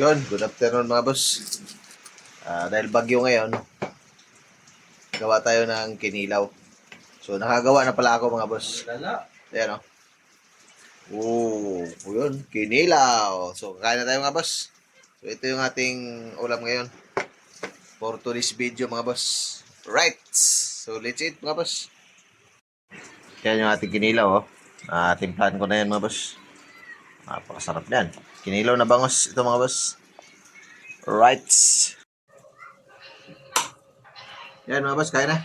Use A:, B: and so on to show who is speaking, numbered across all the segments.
A: Yun, good afternoon mga boss. Ah, dahil bagyo ngayon, gawa tayo ng kinilaw. So, nakagawa na pala ako mga boss. Ayan o. Oh, oh, yun, kinilaw. So, kakain na tayo mga boss. So, ito yung ating ulam ngayon. For today's video mga boss. Right. So, let's eat mga boss. Yan yung ating kinilaw oh. Ah, timplahan ko na yan mga boss. Napakasarap yan. Kinilaw na bangos ito mga boss. Right. Yan mga boss, kain na.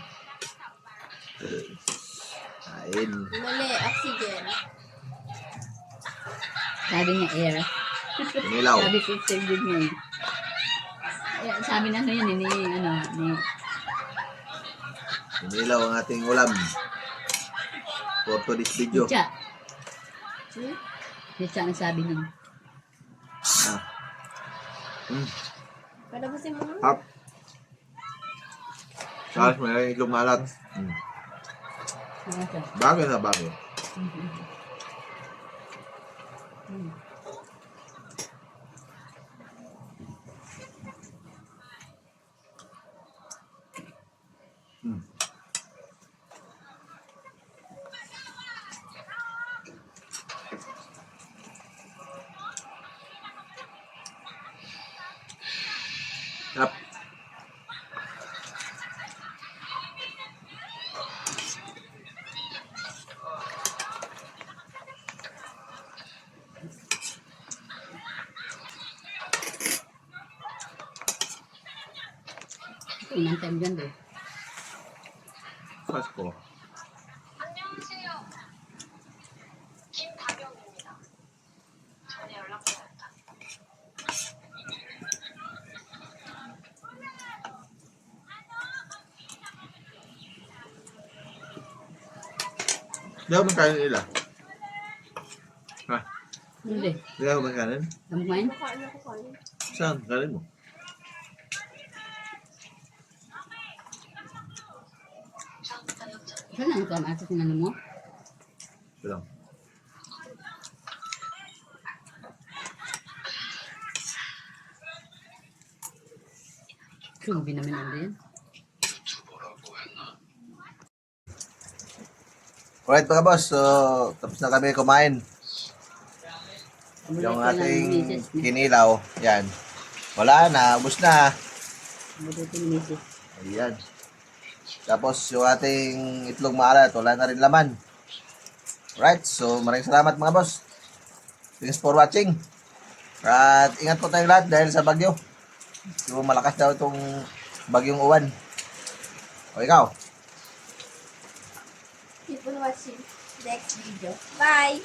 A: Kain.
B: Mali, oxygen. Sabi niya air.
A: Kinilaw.
B: Sabi ko oxygen niya eh. Ayan, sabi na eh, ni, ano, ni,
A: Kinilaw ang ating ulam. For today's video.
B: Cha. Ni Cha ang sabi nun.
A: Ah. Mm.
B: Palabasin mo nga.
A: Hap. Tapos may lumalat. Mm.
B: Siya?
A: Bagay na bagay. Mm.
C: ครับ น้ำเต็มยันเลย Costco
A: Hindi ako magkain nila. Ha?
B: Hindi.
A: Hindi ako magkain?
B: Alam mo kumain?
A: Saan? Kain mo?
B: Saan ang asa sinano mo?
A: Ito lang.
B: Subi naman ang din.
A: Alright mga boss, so tapos na kami kumain. Yung ating kinilaw, yan. Wala na, ubos na. Ayan. Tapos yung ating itlog maalat, wala na rin laman. Right, so maraming salamat mga boss. Thanks for watching. At ingat po tayong lahat dahil sa bagyo. So malakas daw itong bagyong uwan. O ikaw?
D: Watching next video. Bye!